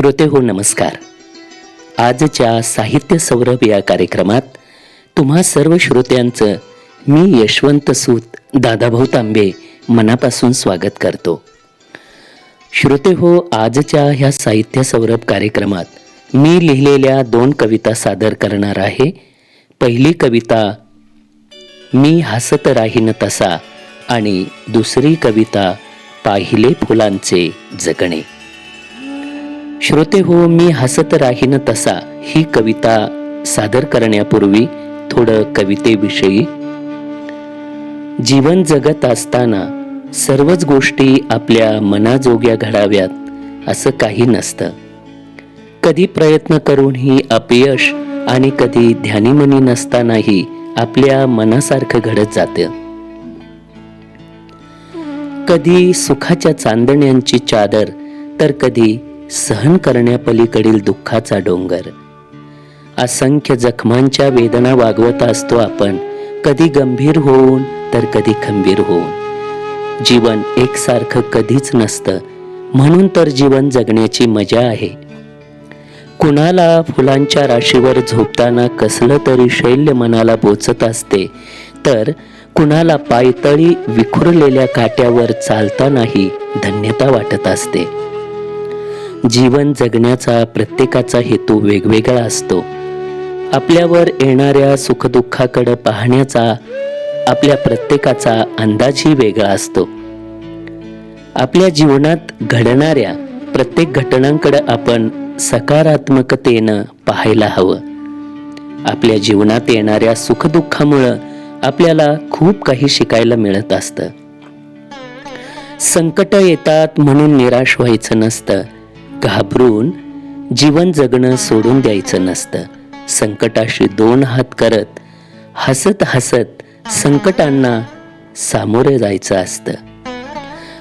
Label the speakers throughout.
Speaker 1: श्रोते हो नमस्कार. आजच्या साहित्य सौरभ या कार्यक्रमात तुम्हा सर्व श्रोत्यांचं मी यशवंत सूत दादाभाऊ तांबे मनापासून स्वागत करतो. श्रोते हो आजच्या ह्या साहित्य सौरभ कार्यक्रमात मी लिहिलेल्या दोन कविता सादर करणार आहे. पहिली कविता मी हसत राहीन तसा आणि दुसरी कविता पाहिले फुलांचे जगणे श्रोते हो मी हसत राहीन तसा. ही कविता सादर करण्यापूर्वी थोडं कवितेविषयी. जीवन जगत असताना सर्वच गोष्टी आपल्या मनाजोग्या घडाव्यात असं काही नसतं. कधी प्रयत्न करूनही अपयश आणि कधी ध्यानीमनी नसतानाही आपल्या मनासारखं घडत जातं. कधी सुखाच्या चांदण्यांची चादर तर कधी सहन करण्यापलीकडील दुःखाचा डोंगर. असंख्य जखमांच्या वेदना वागवत असतो आपण. कधी गंभीर होऊन तर कधी खंबीर होऊन. जीवन एकसारखं कधीच नसतं. म्हणून तर जीवन जगण्याची मजा आहे. कुणाला फुलांच्या राशीवर झोपताना कसलं तरी शैल्य मनाला बोचत असते तर कुणाला पायतळी विखुरलेल्या काट्यावर चालतानाही धन्यता वाटत असते. जीवन जगण्याचा प्रत्येकाचा हेतू वेगवेगळा असतो. आपल्यावर येणाऱ्या सुखदुःखाकडे पाहण्याचा आपल्या प्रत्येकाचा अंदाजही वेगळा असतो. आपल्या जीवनात घडणाऱ्या प्रत्येक घटनांकडे आपण सकारात्मकतेनं पाहायला हवं. आपल्या जीवनात येणाऱ्या सुखदुःखामुळं आपल्याला खूप काही शिकायला मिळत असतं. संकट येतात म्हणून निराश व्हायचं नसतं. घाबरून जीवन जगणं सोडून द्यायचं नसतं. संकटाशी दोन हात करत हसत हसत संकटांना सामोरे जायचं असतं.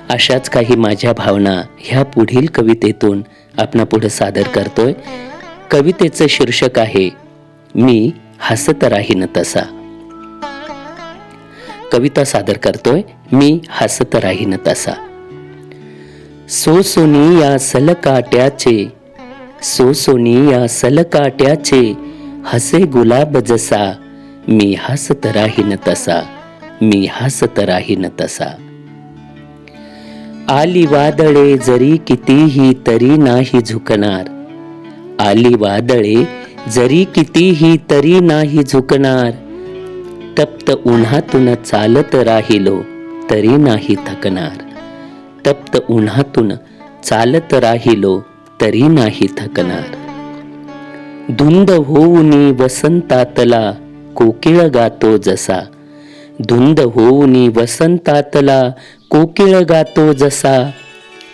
Speaker 1: अशाच काही माझ्या भावना ह्या पुढील कवितेतून आपणा पुढे सादर करतोय. कवितेचं शीर्षक आहे मी हसत राहीन तसा. कविता सादर करतोय मी हसत राहीन तसा. सोसोनी या सलकाट्याचे. सोसोनी या सलकाट्याचे. हसे गुलाब जसा. मी हसत राहीन तसा. मी हसत राहीन तसा. आली वादळे जरी कितीही तरी नाही झुकणार. आली वादळे जरी कितीही तरी नाही झुकणार. तप्त उन्हातून चालत राहिलो तरी नाही थकणार. तप्त उन्हातून चालत राहिलो तरी नाही थकणार. धुंद होऊनी वसंतातला कोकिळ गातो जसा. धुंद होऊन वसंतातला कोकिळ गातो जसा.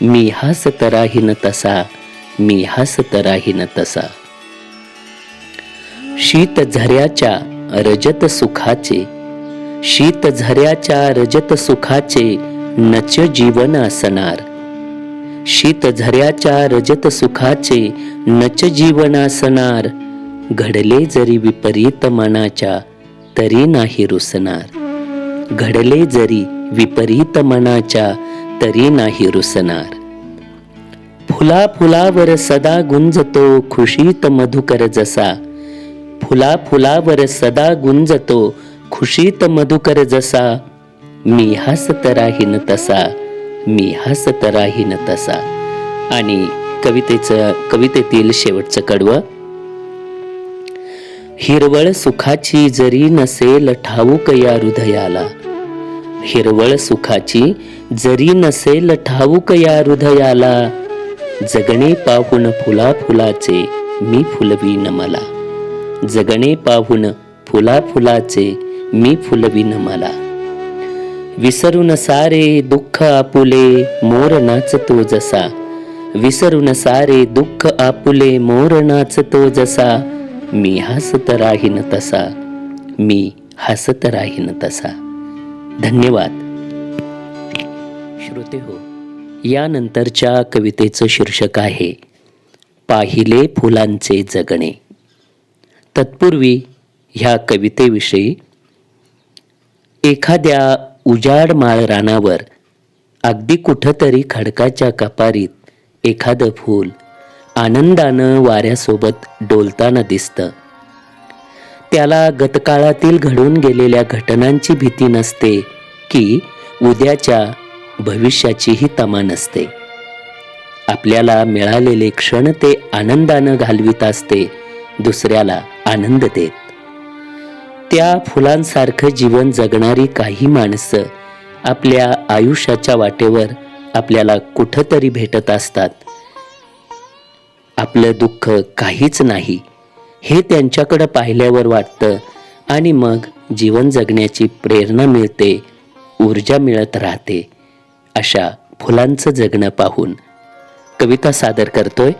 Speaker 1: मी हसत राहीन तसा मी हसत राहीन तसा. शीत झऱ्याच्या रजत सुखाचे शीत झऱ्याच्या रजत सुखाचे नच जीवन असणार शीत झऱ्याच्या रजत सुखाचे नच जीवन असणार घडले जरी विपरीत मनाच्या तरी नाही रुसणार. घडले जरी विपरीत मनाच्या तरी नाही रुसणार. फुला फुलावर सदा गुंजतो खुशीत मधुकर जसा. फुला फुलावर सदा गुंजतो खुशीत मधुकर जसा. मी हसत राहीन तसा मी हसत राहीन तसा. आणि कवितेचं कवितेतील शेवटचं कडवं हिरवळ सुखाची जरी नसेल ठाऊक या हृदयाला. हिरवळ सुखाची जरी नसेल ठाऊक या हृदयाला. जगणे पाहून फुला फुलाचे मी फुलवीन मला. जगणे पाहून फुला फुलाचे मी फुलवीन मला. विसरून सारे दुःख आपुले मोर नाचतो जसा. विसरून सारे दुःख आपुले मोर नाचतो जसा. मी हसत राहीन तसा. मी हसत राहीन तसा. धन्यवाद. श्रोते हो यानंतरच्या कवितेचं शीर्षक आहे पाहिले फुलांचे जगणे. तत्पूर्वी ह्या कवितेविषयी एखाद्या उजाड माळ रानावर अगदी कुठंतरी खडकाच्या कपारीत एखादं फूल आनंदानं वाऱ्यासोबत डोलताना दिसतं. त्याला गतकाळातील घडून गेलेल्या घटनांची भीती नसते की उद्याच्या भविष्याचीही तमा नसते. आपल्याला मिळालेले क्षण ते आनंदानं घालवित असते दुसऱ्याला आनंद देत. त्या फुलांसारखं जीवन जगणारी काही माणसं आपल्या आयुष्याच्या वाटेवर आपल्याला कुठंतरी भेटत असतात. आपलं दुःख काहीच नाही हे त्यांच्याकडं पाहिल्यावर वाटतं आणि मग जीवन जगण्याची प्रेरणा मिळते ऊर्जा मिळत राहते. अशा फुलांचं जगणं पाहून कविता सादर करतोय.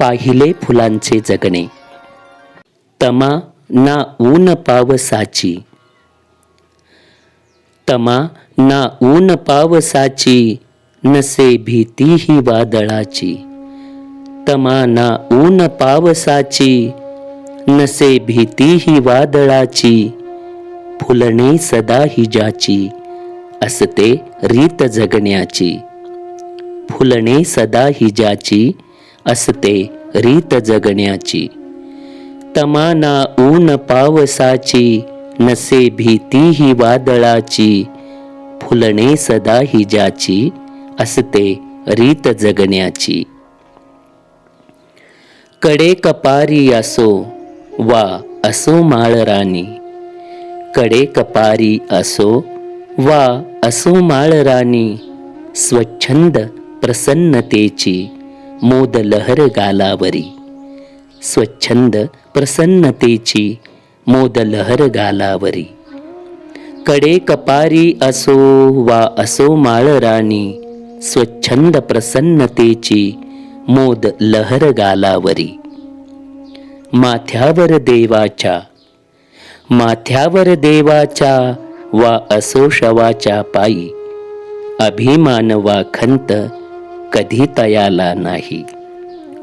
Speaker 1: पाहिले फुलांचे जगणे. तमा ना ऊन पावसाची. तमा ना ऊन पावसाची नसे भीती ही वादळाची. तमा ना ऊन पावसाची नसे भीती ही वादळाची. फुलणे सदा हिजाची असते रीत जगण्याची. फुलणे सदा हिजाची असते रीत जगण्याची. तमाना ऊन पावसाची नसे भीती ही वादळाची फुलणे सदा हिजाची असते रीत जगण्याची. कडे कपारी असो वा असो माळराणी कडे कपारी असो वा असो माळराणी स्वच्छंद प्रसन्नतेची मोद लहर गालावरी. स्वच्छंद प्रसन्नतेची मोदलहर गालावरी. कडे कपारी असो वा असो माळराणी स्वच्छंद प्रसन्नतेची मोद लहर गालावरी. माथ्यावर देवाच्या माथ्यावर देवाच्या वा असो शवाच्या पायी अभिमान वा खंत कधी तयाला नाही.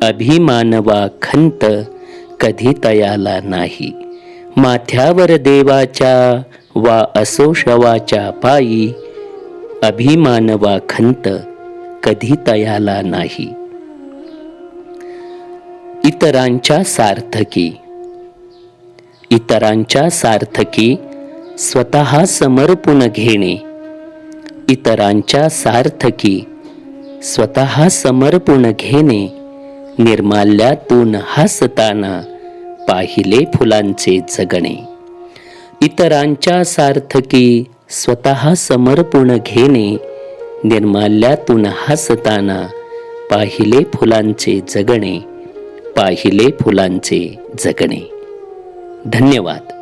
Speaker 1: अभिमानवा खंत कधी तयाला नाही. माथ्यावर देवाच्या वा असो शवाच्या पायी अभिमानवा खंत कधी तयाला नाही. इतरांच्या सार्थकी. इतरांच्या सार्थकी स्वतः समर्पून घेणे. इतरांच्या सार्थकी स्वतः समर्पून घेणे निर्माल्यातून हसताना पाहिले फुलांचे जगणे. इतरांच्या सार्थकी स्वतः समर्पण घेणे. निर्माल्यातून हसताना पाहिले फुलांचे जगणे. पाहिले फुलांचे जगणे. धन्यवाद.